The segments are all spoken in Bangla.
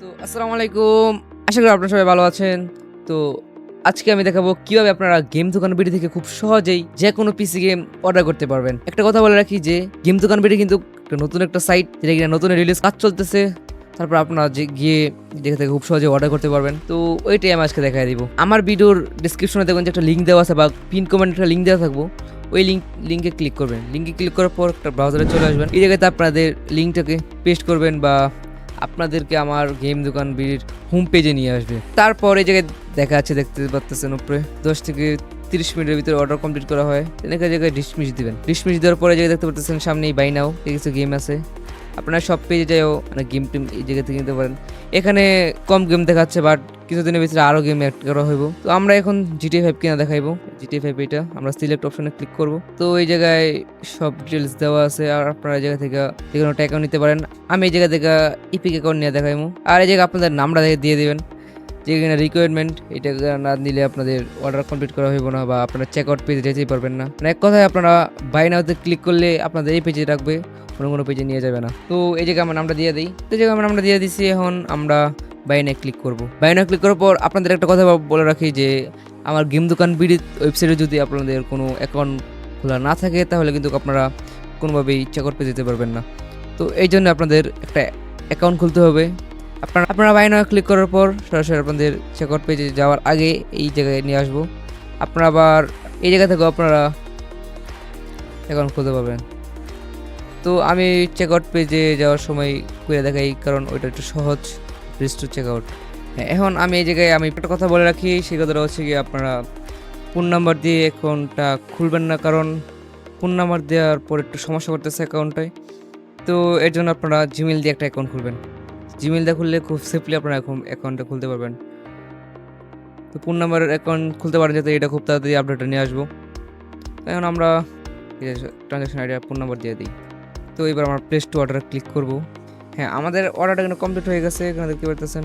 তো আসসালামু আলাইকুম। আশা করি আপনারা সবাই ভালো আছেন। তো আজকে আমি দেখাবো কীভাবে আপনারা গেম দোকান বিডি থেকে খুব সহজেই যে কোনো পিসি গেম অর্ডার করতে পারবেন। একটা কথা বলে রাখি যে, গেম দোকান বিডি কিন্তু একটা নতুন একটা সাইট যেটা কিনা নতুন রিলিজ কাজ চলতেছে। তারপর আপনারা যে গিয়ে যেখান থেকে খুব সহজে অর্ডার করতে পারবেন। তো ওইটাই আমি আজকে দেখাই দিব। আমার ভিডিওর ডিসক্রিপশনে দেখবেন যে একটা লিঙ্ক দেওয়া আছে বা পিন কমেন্ট একটা লিঙ্ক দেওয়া থাকব। ওই লিঙ্ক লিঙ্কে ক্লিক করবেন। লিঙ্কে ক্লিক করার পর একটা ব্রাউজারে চলে আসবেন। এই জায়গাতে আপনাদের লিঙ্কটাকে পেস্ট করবেন বা আপনাদেরকে আমার গেম দোকান বিড়ির হোম পেজে নিয়ে আসবে। তারপর এই জায়গায় দেখা যাচ্ছে, দেখতে পাচ্ছেন উপরে, দশ থেকে তিরিশ মিনিটের ভিতরে অর্ডার কমপ্লিট করা হয়। এনেকা জায়গায় ডিসমিস দিবেন। ডিসমিস দেওয়ার পরে জায়গায় দেখতে পাচ্ছেন সামনেই বাই নাও কিছু গেম আছে। আপনার সব পেজে যাইও মানে গেম টিম এই জায়গা থেকে নিতে পারেন। এখানে কম গেম দেখাচ্ছে বাট কিছুদিনের ভিতরে আরও গেম অ্যাড করা হইব। তো আমরা এখন জিটি ফাইভ কিনা দেখাইবো। জিটি ফাইভ এটা, আমরা সিলেক্ট অপশনে ক্লিক করব। তো এই জায়গায় সব ডিটেলস দেওয়া আছে, আর আপনারা এই জায়গা থেকে যে কোনো অ্যাকাউন্ট নিতে পারেন। আমি এই জায়গা থেকে ইপিক অ্যাকাউন্ট নিয়ে দেখাইবো আর এই জায়গায় আপনাদের নামটা দিয়ে দিবেন। যেখানে রিকোয়ারমেন্ট এটা না নিলে আপনাদের অর্ডার কমপ্লিট করা হইব না বা আপনারা চেক আউট পেজে যেতেই পারবেন না। মানে এক কথায় আপনারা বাই নাওতে ক্লিক করলে আপনাদের এই পেজে রাখবে অন্য কোনো পেজে নিয়ে যাবে না। তো এই জায়গায় আমার নামটা দিয়ে দিই। তো এই জায়গায় আমার নামটা দিয়ে দিচ্ছি এখন আমরা বাইনে ক্লিক করব। বাইনে ক্লিক করার পর আপনাদের একটা কথা বলে রাখি যে, আমার গেম দোকান বিডি ওয়েবসাইটে যদি আপনাদের কোনো অ্যাকাউন্ট খোলা না থাকে, তাহলে কিন্তু আপনারা কোনোভাবেই চেক আউট পেয়ে যেতে পারবেন না। তো এই জন্য আপনাদের একটা অ্যাকাউন্ট খুলতে হবে। আপনারা আপনারা বাইনা ক্লিক করার পর সরাসরি আপনাদের চেকআউট পেজে যাওয়ার আগে এই জায়গায় নিয়ে আসব। আপনারা আবার এই জায়গা থেকেও আপনারা অ্যাকাউন্ট খুলতে পারবেন। তো আমি চেকআউট পেজে যাওয়ার সময় করে দেখাই, কারণ ওইটা একটু সহজ রেজিস্টার চেক আউট এখন আমি এই জায়গায় আমি একটা কথা বলে রাখি, সেই কথাটা হচ্ছে কি আপনারা ফোন নাম্বার দিয়ে অ্যাকাউন্টটা খুলবেন না, কারণ ফোন নাম্বার দেওয়ার পর একটু সমস্যা করতেছে অ্যাকাউন্টটায় তো এর জন্য আপনারা জিমেল দিয়ে একটা অ্যাকাউন্ট খুলবেন। জিমেল দিয়ে খুললে খুব সেফলি আপনারা এখন অ্যাকাউন্টটা খুলতে পারবেন। তো ফোন নাম্বারের অ্যাকাউন্ট খুলতে পারেন যাতে এটা খুব তাড়াতাড়ি আপডেটটা নিয়ে আসব। এখন আমরা ট্রানজ্যাকশন আইডিয়া ফোন নাম্বার দিয়ে দিই। তো এবার আমরা প্লেস টু অর্ডার ক্লিক করব। হ্যাঁ আমাদের অর্ডারটা কিন্তু কমপ্লিট হয়ে গেছে, এখানে দেখতে পারতেছেন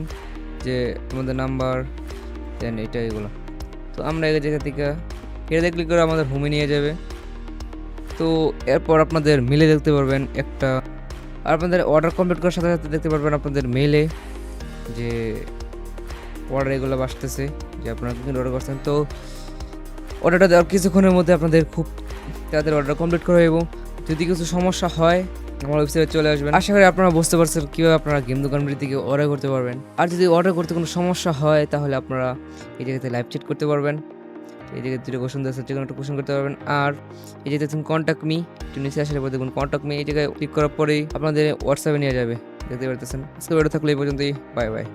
যে আমাদের নাম্বার দেন এটা এগুলো। তো আমরা এই জায়গা থেকে এটা ক্লিক করে আমাদের হোমে নিয়ে যাবে। তো এরপর আপনাদের মিলে দেখতে পারবেন একটা আপনাদের অর্ডার কমপ্লিট করার সাথে সাথে দেখতে পারবেন আপনাদের মেলে যে অর্ডার এগুলো আসতেছে যে আপনারা কিন্তু অর্ডার করছেন। তো অর্ডারটা দেওয়ার কিছুক্ষণের মধ্যে আপনাদের খুব তাদের অর্ডার কমপ্লিট করে এবং যদি কিছু সমস্যা হয়, আমার ওয়েবসাইটে চলে আসবেন। আশা করি আপনারা বুঝতে পারছেন কীভাবে আপনারা গেম দোকানগুলি থেকে অর্ডার করতে পারবেন। আর যদি অর্ডার করতে কোনো সমস্যা হয়, তাহলে আপনারা এই জায়গাতে লাইভ চ্যাট করতে পারবেন। এই জায়গায় দুটো কোশ্চেন দেওয়া আছে, যে কোনো একটা কোশ্চেন করতে পারবেন। আর এই যে দেখুন কন্ট্যাক্ট মি একটু নিচে আসলে পরে দেখুন কন্ট্যাক্ট মি এই জায়গায় ক্লিক করার পরেই আপনাদের হোয়াটসঅ্যাপে নিয়ে যাবে। দেখতে পারতেছেন? আজকে ভিডিও থাকলে এই পর্যন্তই বাই বাই